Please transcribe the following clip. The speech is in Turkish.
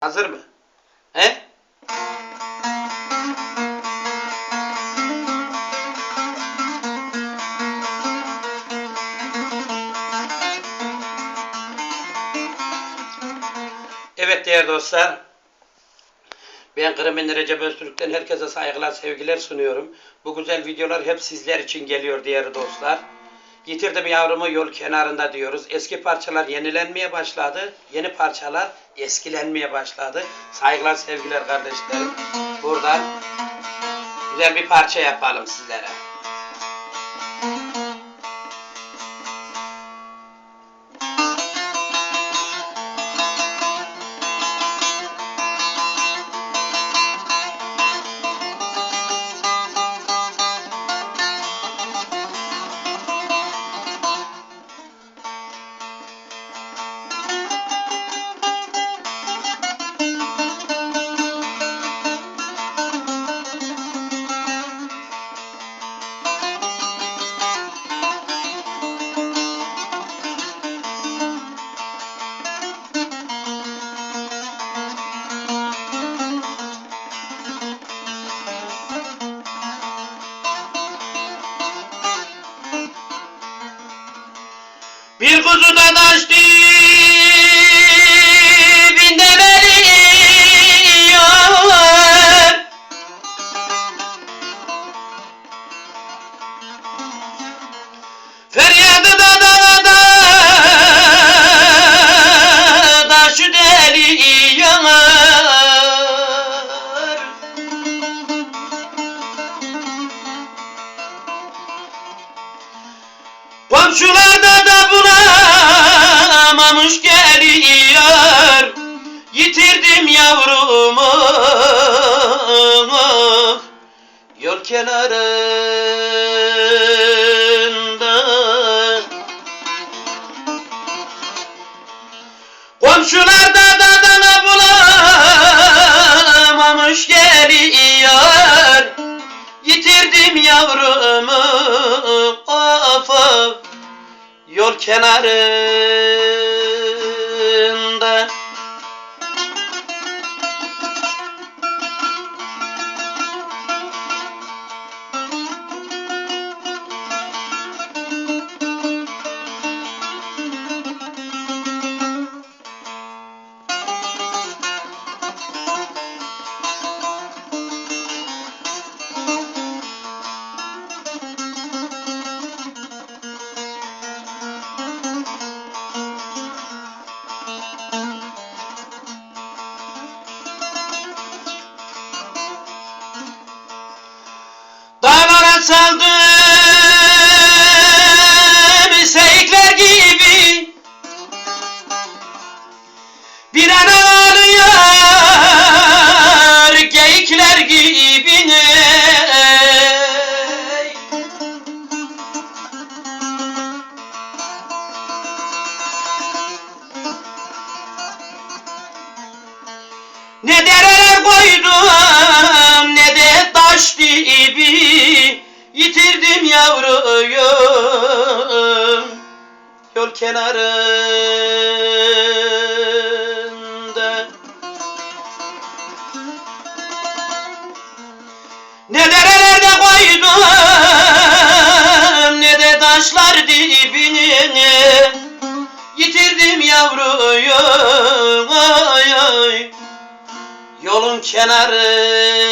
Hazır mı? He? Evet değerli dostlar. Ben Kırım'ın Recep Öztürk'ten herkese saygılar, sevgiler sunuyorum. Bu güzel videolar hep sizler için geliyor değerli dostlar. Yitirdim yavrumu yol kenarında diyoruz. Eski parçalar yenilenmeye başladı. Yeni parçalar eskilenmeye başladı. Saygılar, sevgiler kardeşlerim. Buradan güzel bir parça yapalım sizlere. Bir kuzu da taş dibinde veriyor. Feryadı da da da taşı deliyor. Komşularda da Yol kenarında. Komşularda da dana bulamamış geliyor. Yitirdim yavrumu of of. Yol kenarında Ne dereler koydum ne de taş dibi Yitirdim yavruyu. Yol kenarında. Ne derelerde koydum ne de taşlar dibine Yitirdim yavruyu. Ay ay Yolun kenarında